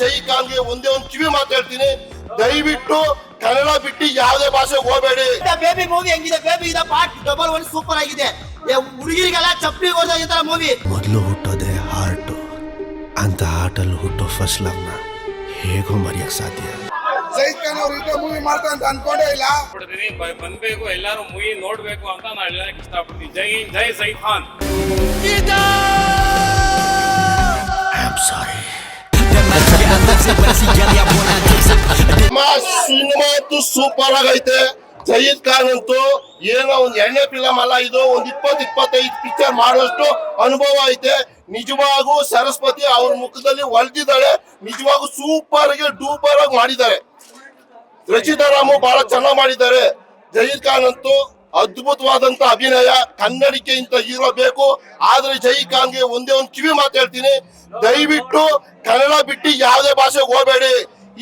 ಜೈ ಖಾನ್ಗೆ ಒಂದೇ ಒಂದು ಕಿವಿ ಮಾತಾಡ್ತೀನಿ. ದಯವಿಟ್ಟು ಕನ್ನಡ ಬಿಟ್ಟು ಯಾವುದೇ ಭಾಷೆ ಹೋಗಬೇಡಿ. ಬೇಬಿ ಮೂವಿ ಹೆಂಗಿದೆ? ಬೇಬಿ ಇದೆ ಪಾರ್ಟ್ ಡಬಲ್ ಒನ್ ಸೂಪರ್ ಆಗಿದೆ. ಹುಡುಗಿರಿಗೆಲ್ಲ ಚಪ್ಪಲಿ ಹೊಡೆದ ಮೂವಿ ಮೊದಲು ಹುಟ್ಟೋದೆ ಹಾರ್ಟ್ ಅಂತ ಹಾರ್ಟಲ್ಲಿ ಹುಟ್ಟೋ ಫಸ್ಟ್ ಲವ್ನ ಹೇಗೋ ಮರೆಯಕ್ ಸಾಧ್ಯ. ಜೈ ಖಾನ್ ಅವ್ರ ಇಂಥ ಮೂವಿ ಮಾಡ್ತಾ ಅಂತ ಅನ್ಕೊಂಡೇ ಇಲ್ಲ. ಬಿಡ್ತೀನಿ ಬ- ಬಂದ್ಬೇಕು ಎಲ್ಲಾರು ಮೂವಿ ನೋಡ್ಬೇಕು ಅಂತ ನಾನು ಹೇಳಕ್ ಇಷ್ಟಪಡ್ತೀನಿ ಜೈ ಹಿಂದ್, ಜೈ Zaid Khan. I am sorry cinema ಅಂತೂ ಸೂಪರ್ ಆಗೈತೆ. ಜಯೀದ್ ಖಾನ್ ಅಂತೂ ಏನೋ ಒಂದ್ ಎಣ್ಣೆ ಫಿಲಮ್ ಅಲ್ಲ ಇದು, ಒಂದ್ ಇಪ್ಪತ್ ಇಪ್ಪತ್ತೈದು ಪಿಕ್ಚರ್ ಮಾಡುವಷ್ಟು ಅನುಭವ ಐತೆ. ನಿಜವಾಗೂ ಸರಸ್ವತಿ ಅವ್ರ ಮುಖದಲ್ಲಿ ಹೊಲ್ದಿದ್ದಾಳೆ ನಿಜವಾಗೂ ಸೂಪರ್ ಆಗಿ ಡೂಪರ್ ಆಗಿ ಮಾಡಿದ್ದಾರೆ. ರಚಿತಾ ರಾಮು ಬಹಳ ಚೆನ್ನಾಗಿ ಮಾಡಿದ್ದಾರೆ. ಜಯೀದ್ ಖಾನ್ ಅಂತೂ ಅದ್ಭುತವಾದಂತ ಅಭಿನಯ ಕನ್ನಡಿಕೆ ಇಂತ ಹೀರೋ ಬೇಕು ಆದ್ರೆ ಜೈ ಖಾನ್ಗೆ ಒಂದೇ ಒಂದು ಕಿವಿ ಮಾತಾಡ್ತೀನಿ ದಯವಿಟ್ಟು ಕನ್ನಡ ಬಿಟ್ಟು ಯಾವುದೇ ಭಾಷೆಗೆ ಹೋಗಬೇಡಿ.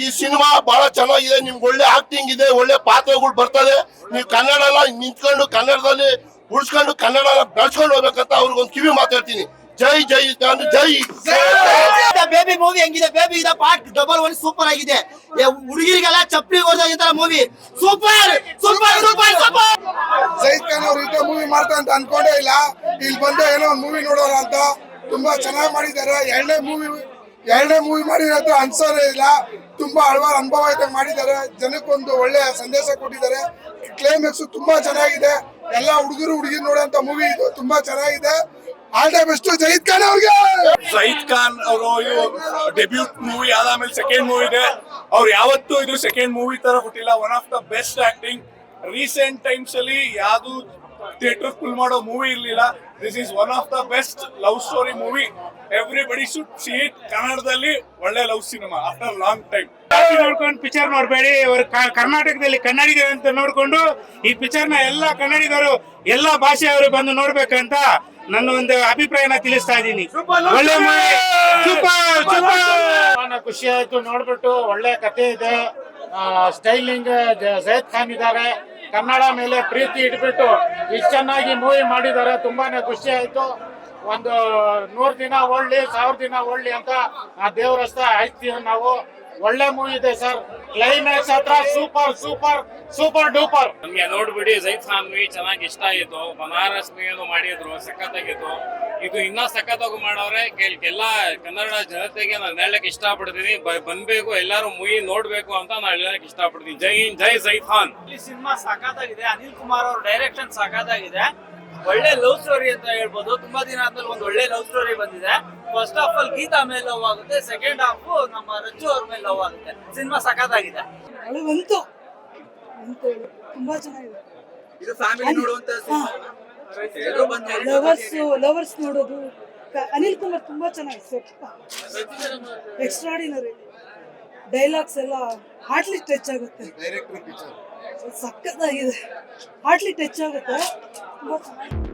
ಈ ಸಿನಿಮಾ ಬಹಳ ಚೆನ್ನಾಗಿದೆ, ನಿಮ್ಗೆ ಒಳ್ಳೆ ಆಕ್ಟಿಂಗ್ ಇದೆ, ಒಳ್ಳೆ ಪಾತ್ರಗಳು ಬರ್ತದೆ. ನೀವು ಕನ್ನಡ ನಿಂತ್ಕೊಂಡು ಕನ್ನಡದಲ್ಲಿ ಉಳಿಸ್ಕೊಂಡು ಕನ್ನಡ ಬೆಳೆಸ್ಕೊಂಡು ಹೋಗ್ಬೇಕಂತ ಅವ್ರಿಗೊಂದು ಕಿವಿ ಮಾತಾಡ್ತೀನಿ ಜೈ ಜೈ ಖಾನ್ ಜೈ ಬೇಬಿ ಮೂವಿ ಹೆಂಗಿದೆ? ಬೇಬಿ ಇದೆ ಪಾರ್ಟ್ ಡಬಲ್ ಒನ್ ಸೂಪರ್ ಆಗಿದೆ. ಹುಡುಗಿರಿಗೆಲ್ಲ ಚಪ್ಪಲಿ ಹೊಡೆದ movie super super super super Zaid Khan ಅವ್ರು ಇದೇ ಮೂವಿ ಮಾಡ್ತಾ ಅಂತ ಅನ್ಕೊಂಡೇ ಇಲ್ಲ. ಇಲ್ಲಿ ಬಂದು ಏನೋ ಒಂದು ಮೂವಿ ನೋಡೋಣ ಅಂತ ತುಂಬಾ ಚೆನ್ನಾಗಿ ಮಾಡಿದ್ದಾರೆ. ಎರಡನೇ ಮೂವಿ ಎರಡನೇ ಮೂವಿ ಮಾಡಿರೋದು ಅನ್ಸೋದೇ ಇಲ್ಲ. ತುಂಬಾ ಹಲವಾರು ಅನುಭವ ಇದೆ ಮಾಡಿದ್ದಾರೆ. ಜನಕ್ಕೊಂದು ಒಳ್ಳೆ ಸಂದೇಶ ಕೊಟ್ಟಿದ್ದಾರೆ. ಕ್ಲೈಮ್ಯಾಕ್ಸ್ ತುಂಬಾ ಚೆನ್ನಾಗಿದೆ. ಎಲ್ಲ ಹುಡುಗರು ಹುಡುಗಿ ನೋಡೋಂತ ಮೂವಿ ಇದು ತುಂಬಾ ಚೆನ್ನಾಗಿದೆ. All time best Zaid Khan ಅವ್ರಿಗೆ ಸೈದ್ ಖಾನ್ ಅವರು ಡೆಬ್ಯೂಟ್ ಮೂವಿ ಆದಾಮೇಲೆ ಸೆಕೆಂಡ್ ಮೂವಿ ಇದೆ. ಅವ್ರು ಯಾವತ್ತೂ ಇದು ಸೆಕೆಂಡ್ ಮೂವಿ ತರ ಕೊಟ್ಟಿಲ್ಲ one of the best acting recent times ಅಲ್ಲಿ ಯಾವ್ದು ಥಿಯೇಟರ್ ಫುಲ್ ಮಾಡೋ ಮೂವಿ ಇರ್ಲಿಲ್ಲ. This is one of the best love story movie everybody should see it ಕನ್ನಡದಲ್ಲಿ ಒಳ್ಳೆ love cinema after long time ನೋಡ್ಕೊಂಡು ಪಿಕ್ಚರ್ ನೋಡಬೇಡಿ. ಅವರು ಕರ್ನಾಟಕದಲ್ಲಿ ಕನ್ನಡಿಗರು ಅಂತ ನೋಡ್ಕೊಂಡು ಈ ಪಿಕ್ಚರ್ನ ಎಲ್ಲಾ ಕನ್ನಡಿಗರು ಎಲ್ಲಾ ಭಾಷೆಯವರು ಬಂದು ನೋಡ್ಬೇಕಂತ ನನ್ನ ಒಂದು ಅಭಿಪ್ರಾಯನ ತಿಳಿಸ್ತಾ ಇದ್ದೀನಿ. ಒಳ್ಳೆ ಸೂಪರ್ ಸೂಪರ್ ಖುಷಿ ಆಯ್ತು ನೋಡ್ಬಿಟ್ಟು ಒಳ್ಳೆ ಕತೆ ಇದೆ. ಸ್ಟೈಲಿಂಗ್ ಜಯದ್ ಖಾನ್ ಇದ್ದಾರೆ. ಕನ್ನಡ ಮೇಲೆ ಪ್ರೀತಿ ಇಟ್ಬಿಟ್ಟು ಇಷ್ಟು ಚೆನ್ನಾಗಿ ಮೂವಿ ಮಾಡಿದ್ದಾರೆ. ತುಂಬಾನೇ ಖುಷಿ ಆಯ್ತು. ಒಂದು ನೂರ್ ದಿನ ಒಳ್ಳಿ ಸಾವಿರ ದಿನ ಒಳ್ಳಿ ಅಂತ ಆ ದೇವರಸ್ಥ ಹಸ್ತ ಆಯ್ತೀವಿ ನಾವು. ಒಳ್ಳೆ ಮೂವಿ ಇದೆ ಸರ್. ಕ್ಲೈಮ್ಯಾಕ್ಸ್ ಹತ್ರ ಸೂಪರ್ ಸೂಪರ್ ಸೂಪರ್ ಡೂಪರ್ ನಮ್ಗೆ ನೋಡ್ಬಿಡಿ ಜೈ ಖಾನ್ ಮೂವಿ ಚೆನ್ನಾಗಿ ಇಷ್ಟ ಆಯ್ತು ಬನಾರಸ್ ಮೂವಿಯನ್ನು ಮಾಡಿದ್ರು ಸಖತ್ತಾಗಿತ್ತು ಇದು ಇನ್ನ ಸಖತ್ತಾಗಿ ಮಾಡವ್ರೆ ಎಲ್ಲ ಎಲ್ಲಾ ಕನ್ನಡ ಜನತೆಗೆ ನಾನು ಹೇಳಕ್ ಇಷ್ಟಪಡ್ತೀನಿ. ಬ- ಬಂದ್ಬೇಕು ಎಲ್ಲಾರು ಮೂವಿ ನೋಡ್ಬೇಕು ಅಂತ ನಾನು ಹೇಳಕ್ ಇಷ್ಟಪಡ್ತೀನಿ. ಜೈ ಹಿಂದ್, ಜೈ ಸೈಫಾನ್ ಖಾನ್ ಈ ಸಿನಿಮಾ ಸಖತ್ತಾಗಿದೆ. ಅನಿಲ್ ಕುಮಾರ್ ಅವ್ರ ಡೈರೆಕ್ಷನ್ ಸಾಕಾಗಿದೆ ಒಳ್ಳೆ ಲವ್ ಸ್ಟೋರಿ ಅಂತ ಹೇಳ್ಬೋದು. ತುಂಬಾ ದಿನ ಆದ್ಮೇಲೆ ಒಂದು ಒಳ್ಳೆ ಲವ್ ಸ್ಟೋರಿ ಬಂದಿದೆ. ಫಸ್ಟ್ ಹಾಫ್ ಅಲ್ಲಿ ಗೀತಾ ಮೇಲೆ ಲವ್ ಆಗುತ್ತೆ ಸೆಕೆಂಡ್ ಹಾಫ್ ನಮ್ಮ ರಜ್ಜು ಅವ್ರ ಮೇಲೆ ಲವ್ ಆಗುತ್ತೆ. ಸಿನಿಮಾ ಸಖತ್ತಾಗಿದೆ. ಬಂತು. ತುಂಬಾ ಚೆನ್ನಾಗಿದೆ. ಇದು ಫ್ಯಾಮಿಲಿ ನೋಡುವಂತ ಲವರ್ಸ್ ಲವರ್ಸ್ ನೋಡೋದು. ಅನಿಲ್ ಕುಮಾರ್ ತುಂಬಾ ಚೆನ್ನಾಗಿದೆ. ಎಕ್ಸ್ಟ್ರಾಡಿನರಿ ಡೈಲಾಗ್ಸ್ ಎಲ್ಲ ಹಾರ್ಟ್ಲಿ ಟಚ್ ಆಗುತ್ತೆ. ಸಖತ್ತಾಗಿದೆ. ಹಾರ್ಟ್ಲಿ ಟಚ್ ಆಗುತ್ತೆ. ತುಂಬಾ ಚೆನ್ನಾಗಿದೆ